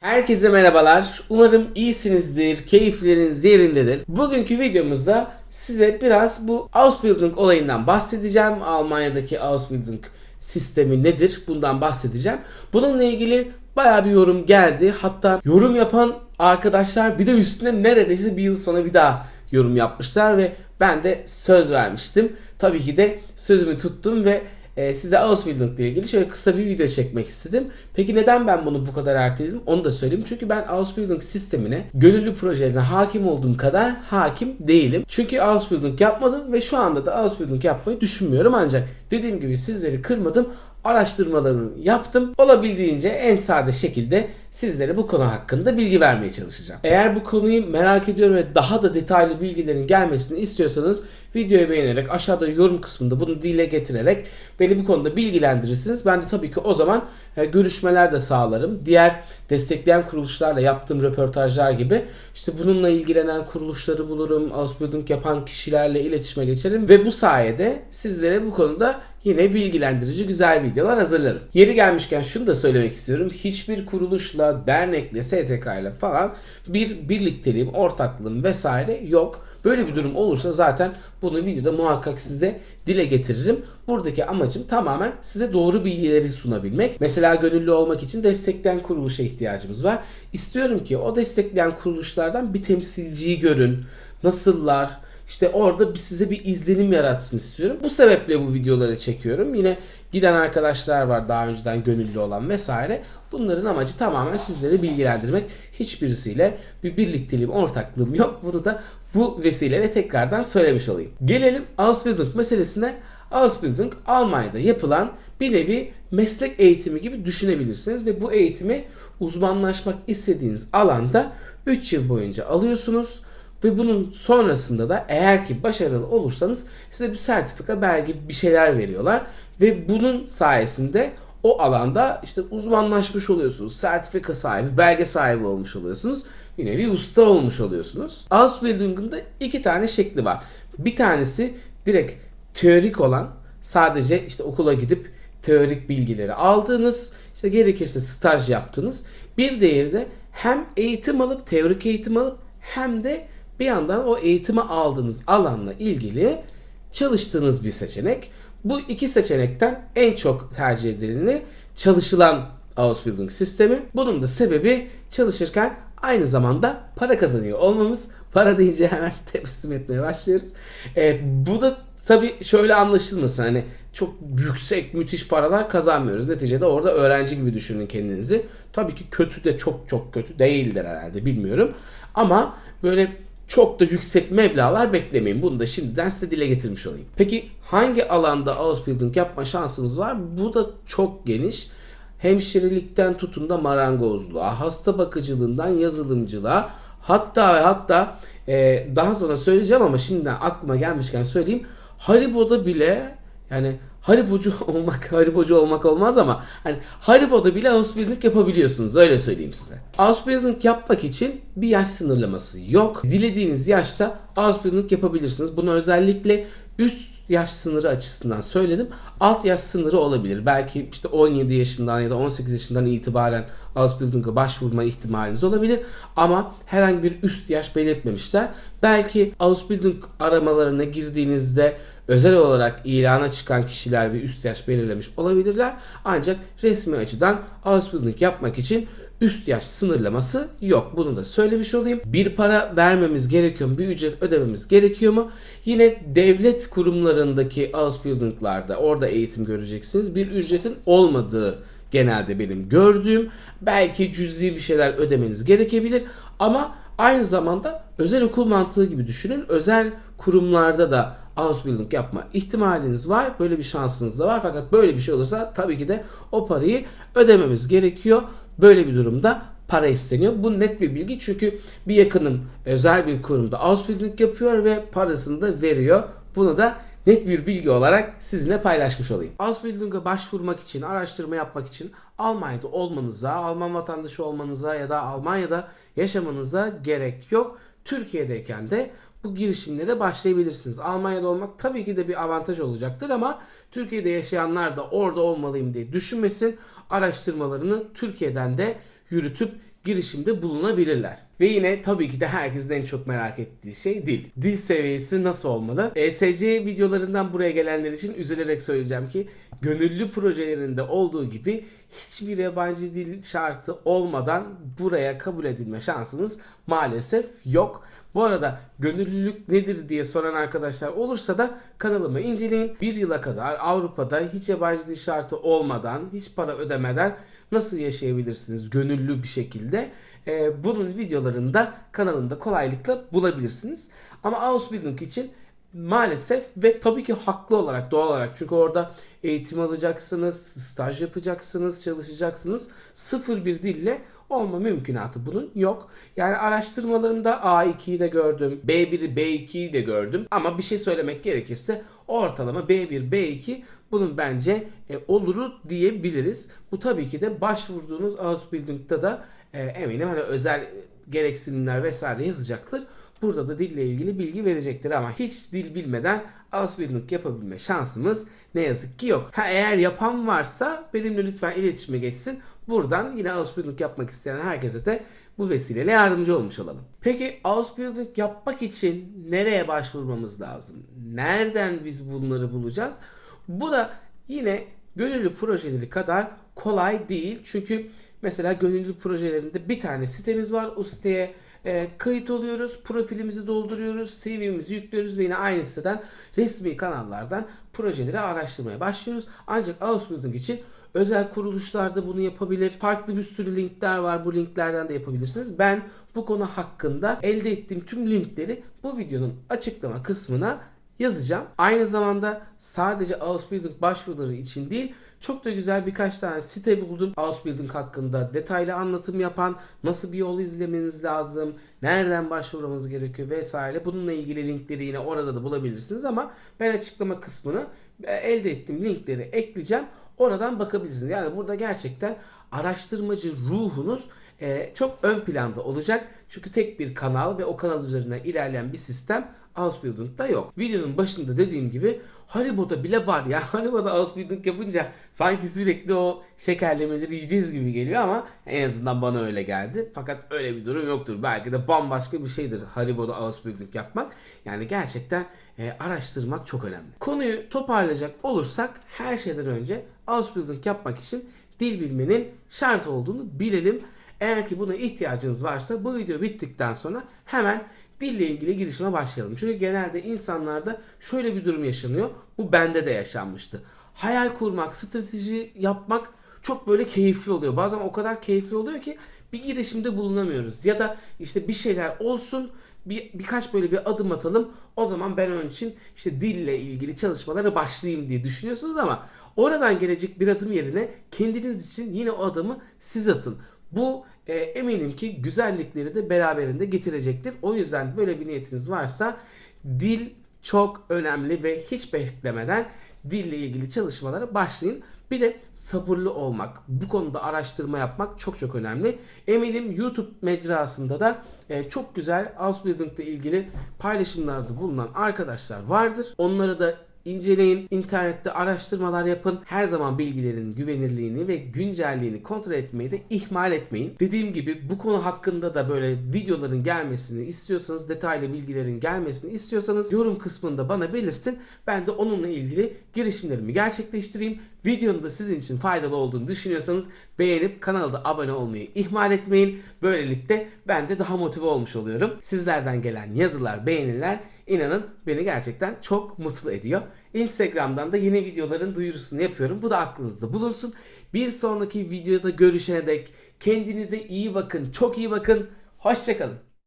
Herkese merhabalar. Umarım iyisinizdir, keyifleriniz yerindedir. Bugünkü videomuzda size biraz bu Ausbildung olayından bahsedeceğim. Almanya'daki Ausbildung sistemi nedir? Bundan bahsedeceğim. Bununla ilgili bayağı bir yorum geldi. Hatta yorum yapan arkadaşlar bir de üstüne neredeyse bir yıl sonra bir daha yorum yapmışlar ve ben de söz vermiştim. Tabii ki de sözümü tuttum ve e, size Ausbildung ile ilgili şöyle kısa bir video çekmek istedim. Peki neden ben bunu bu kadar erteledim? Onu da söyleyeyim. Çünkü ben Ausbildung sistemine, gönüllü projelerine hakim olduğum kadar hakim değilim. Çünkü Ausbildung yapmadım ve şu anda da Ausbildung yapmayı düşünmüyorum. Ancak dediğim gibi sizleri kırmadım. Araştırmalarımı yaptım. Olabildiğince en sade şekilde sizlere bu konu hakkında bilgi vermeye çalışacağım. Eğer bu konuyu merak ediyorum ve daha da detaylı bilgilerin gelmesini istiyorsanız videoyu beğenerek aşağıda yorum kısmında bunu dile getirerek beni bu konuda bilgilendirirsiniz. Ben de tabii ki o zaman e, görüşmeler de sağlarım. Diğer destekleyen kuruluşlarla yaptığım röportajlar gibi işte bununla ilgilenen kuruluşları bulurum. Ausbildung yapan kişilerle iletişime geçerim ve bu sayede sizlere bu konuda yine bilgilendirici güzel videolar hazırlarım. Yeri gelmişken şunu da söylemek istiyorum. Hiçbir kuruluşla, dernekle, STK ile falan bir birlikteliğim, ortaklığım vesaire yok. Böyle bir durum olursa zaten bunu videoda muhakkak sizde dile getiririm. Buradaki amacım tamamen size doğru bilgileri sunabilmek. Mesela gönüllü olmak için destekleyen kuruluşa ihtiyacımız var. İstiyorum ki o destekleyen kuruluşlardan bir temsilciyi görün. Nasıllar? İşte orada bir size bir izlenim yaratsın istiyorum. Bu sebeple bu videoları çekiyorum. Yine giden arkadaşlar var daha önceden gönüllü olan vesaire. Bunların amacı tamamen sizleri bilgilendirmek. Hiçbirisiyle bir birlikteliğim, ortaklığım yok. Bunu da bu vesileyle tekrardan söylemiş olayım. Gelelim Ausbildung meselesine. Ausbildung Almanya'da yapılan bir nevi meslek eğitimi gibi düşünebilirsiniz ve bu eğitimi uzmanlaşmak istediğiniz alanda 3 yıl boyunca alıyorsunuz. Ve bunun sonrasında da eğer ki başarılı olursanız size bir sertifika, belge bir şeyler veriyorlar. Ve bunun sayesinde o alanda işte uzmanlaşmış oluyorsunuz. Sertifika sahibi, belge sahibi olmuş oluyorsunuz. Bir usta olmuş oluyorsunuz. Ausbildung'un da iki tane şekli var. Bir tanesi direkt teorik olan sadece işte okula gidip teorik bilgileri aldığınız, işte gerekirse staj yaptığınız. Bir diğeri de hem eğitim alıp, teorik eğitim alıp hem de bir yandan o eğitimi aldığınız alanla ilgili çalıştığınız bir seçenek. Bu iki seçenekten en çok tercih edileni çalışılan Ausbildung sistemi. Bunun da sebebi çalışırken aynı zamanda para kazanıyor olmamız. Para deyince hemen tebessüm etmeye başlıyoruz. Ee, bu da tabii şöyle anlaşılmasın hani çok yüksek müthiş paralar kazanmıyoruz. Neticede orada öğrenci gibi düşünün kendinizi. Tabii ki kötü de çok çok kötü değildir herhalde bilmiyorum. Ama böyle çok da yüksek meblağlar beklemeyin. Bunu da şimdiden size dile getirmiş olayım. Peki hangi alanda Ausbildung yapma şansımız var? Bu da çok geniş. Hemşirelikten tutun da marangozluğa, hasta bakıcılığından yazılımcılığa, hatta hatta e, daha sonra söyleyeceğim ama şimdiden aklıma gelmişken söyleyeyim. Haribo'da bile yani Haribocu olmak, Haribocu olmak olmaz ama hani Haribo'da bile Ausbildung yapabiliyorsunuz öyle söyleyeyim size. Ausbildung yapmak için bir yaş sınırlaması yok. Dilediğiniz yaşta Ausbildung yapabilirsiniz. Bunu özellikle üst yaş sınırı açısından söyledim. Alt yaş sınırı olabilir. Belki işte 17 yaşından ya da 18 yaşından itibaren Ausbildung'a başvurma ihtimaliniz olabilir. Ama herhangi bir üst yaş belirtmemişler. Belki Ausbildung aramalarına girdiğinizde özel olarak ilana çıkan kişiler bir üst yaş belirlemiş olabilirler. Ancak resmi açıdan Ausbildung yapmak için üst yaş sınırlaması yok. Bunu da söylemiş olayım. Bir para vermemiz gerekiyor mu? Bir ücret ödememiz gerekiyor mu? Yine devlet kurumlarındaki Ausbildung'larda orada eğitim göreceksiniz. Bir ücretin olmadığı genelde benim gördüğüm. Belki cüzi bir şeyler ödemeniz gerekebilir ama aynı zamanda özel okul mantığı gibi düşünün. Özel kurumlarda da Ausbildung yapma ihtimaliniz var. Böyle bir şansınız da var. Fakat böyle bir şey olursa tabii ki de o parayı ödememiz gerekiyor. Böyle bir durumda para isteniyor. Bu net bir bilgi çünkü bir yakınım özel bir kurumda Ausbildung yapıyor ve parasını da veriyor. Bunu da net bir bilgi olarak sizinle paylaşmış olayım. Ausbildung'a başvurmak için, araştırma yapmak için Almanya'da olmanıza, Alman vatandaşı olmanıza ya da Almanya'da yaşamanıza gerek yok. Türkiye'deyken de bu girişimlere başlayabilirsiniz. Almanya'da olmak tabii ki de bir avantaj olacaktır ama Türkiye'de yaşayanlar da orada olmalıyım diye düşünmesin. Araştırmalarını Türkiye'den de yürütüp girişimde bulunabilirler. Ve yine tabii ki de herkesin en çok merak ettiği şey dil. Dil seviyesi nasıl olmalı? ESC videolarından buraya gelenler için üzülerek söyleyeceğim ki gönüllü projelerinde olduğu gibi hiçbir yabancı dil şartı olmadan buraya kabul edilme şansınız maalesef yok. Bu arada gönüllülük nedir diye soran arkadaşlar olursa da kanalımı inceleyin. Bir yıla kadar Avrupa'da hiç yabancı dil şartı olmadan, hiç para ödemeden nasıl yaşayabilirsiniz gönüllü bir şekilde? Ee, bunun videolarını da kanalımda kolaylıkla bulabilirsiniz. Ama Ausbildung için maalesef ve tabii ki haklı olarak doğal olarak çünkü orada eğitim alacaksınız, staj yapacaksınız, çalışacaksınız. Sıfır bir dille olma mümkünatı bunun yok. Yani araştırmalarımda A2'yi de gördüm, B1'i B2'yi de gördüm ama bir şey söylemek gerekirse ortalama B1, B2 bunun bence e, oluru diyebiliriz. Bu tabii ki de başvurduğunuz Ausbildung'da da e, eminim hani özel gereksinimler vesaire yazacaktır. Burada da dille ilgili bilgi verecektir ama hiç dil bilmeden Ausbildung yapabilme şansımız ne yazık ki yok. Ha eğer yapan varsa benimle lütfen iletişime geçsin. Buradan yine Ausbildung yapmak isteyen herkese de bu vesileyle yardımcı olmuş olalım. Peki Ausbildung yapmak için nereye başvurmamız lazım? Nereden biz bunları bulacağız? Bu da yine gönüllü projeleri kadar kolay değil. Çünkü mesela gönüllü projelerinde bir tane sitemiz var. O siteye e, kayıt oluyoruz, profilimizi dolduruyoruz, CV'mizi yüklüyoruz ve yine aynı siteden resmi kanallardan projeleri araştırmaya başlıyoruz. Ancak Ausbildung için özel kuruluşlarda bunu yapabilir. Farklı bir sürü linkler var. Bu linklerden de yapabilirsiniz. Ben bu konu hakkında elde ettiğim tüm linkleri bu videonun açıklama kısmına yazacağım. Aynı zamanda sadece Ausbildung başvuruları için değil çok da güzel birkaç tane site buldum. Ausbildung hakkında detaylı anlatım yapan, nasıl bir yol izlemeniz lazım, nereden başvurmamız gerekiyor vesaire. Bununla ilgili linkleri yine orada da bulabilirsiniz ama ben açıklama kısmını e, elde ettiğim linkleri ekleyeceğim. Oradan bakabilirsiniz. Yani burada gerçekten araştırmacı ruhunuz e, çok ön planda olacak. Çünkü tek bir kanal ve o kanal üzerine ilerleyen bir sistem Ausbildung'da yok. Videonun başında dediğim gibi Haribo'da bile var ya. Haribo'da Ausbildung yapınca sanki sürekli o şekerlemeleri yiyeceğiz gibi geliyor ama en azından bana öyle geldi. Fakat öyle bir durum yoktur. Belki de bambaşka bir şeydir Haribo'da Ausbildung yapmak. Yani gerçekten e, araştırmak çok önemli. Konuyu toparlayacak olursak her şeyden önce Ausbildung yapmak için dil bilmenin şart olduğunu bilelim. Eğer ki buna ihtiyacınız varsa bu video bittikten sonra hemen dille ilgili girişime başlayalım. Çünkü genelde insanlarda şöyle bir durum yaşanıyor. Bu bende de yaşanmıştı. Hayal kurmak, strateji yapmak çok böyle keyifli oluyor. Bazen o kadar keyifli oluyor ki bir girişimde bulunamıyoruz. Ya da işte bir şeyler olsun bir, birkaç böyle bir adım atalım. O zaman ben onun için işte dille ilgili çalışmalara başlayayım diye düşünüyorsunuz ama oradan gelecek bir adım yerine kendiniz için yine o adımı siz atın. Bu e, eminim ki güzellikleri de beraberinde getirecektir. O yüzden böyle bir niyetiniz varsa dil çok önemli ve hiç beklemeden dille ilgili çalışmalara başlayın. Bir de sabırlı olmak, bu konuda araştırma yapmak çok çok önemli. Eminim YouTube mecrasında da e, çok güzel Ausbildung ile ilgili paylaşımlarda bulunan arkadaşlar vardır. Onları da inceleyin, internette araştırmalar yapın. Her zaman bilgilerin güvenirliğini ve güncelliğini kontrol etmeyi de ihmal etmeyin. Dediğim gibi bu konu hakkında da böyle videoların gelmesini istiyorsanız, detaylı bilgilerin gelmesini istiyorsanız yorum kısmında bana belirtin. Ben de onunla ilgili girişimlerimi gerçekleştireyim. Videonun da sizin için faydalı olduğunu düşünüyorsanız beğenip kanalda abone olmayı ihmal etmeyin. Böylelikle ben de daha motive olmuş oluyorum. Sizlerden gelen yazılar, beğeniler inanın beni gerçekten çok mutlu ediyor. Instagram'dan da yeni videoların duyurusunu yapıyorum. Bu da aklınızda bulunsun. Bir sonraki videoda görüşene dek kendinize iyi bakın. Çok iyi bakın. Hoşçakalın.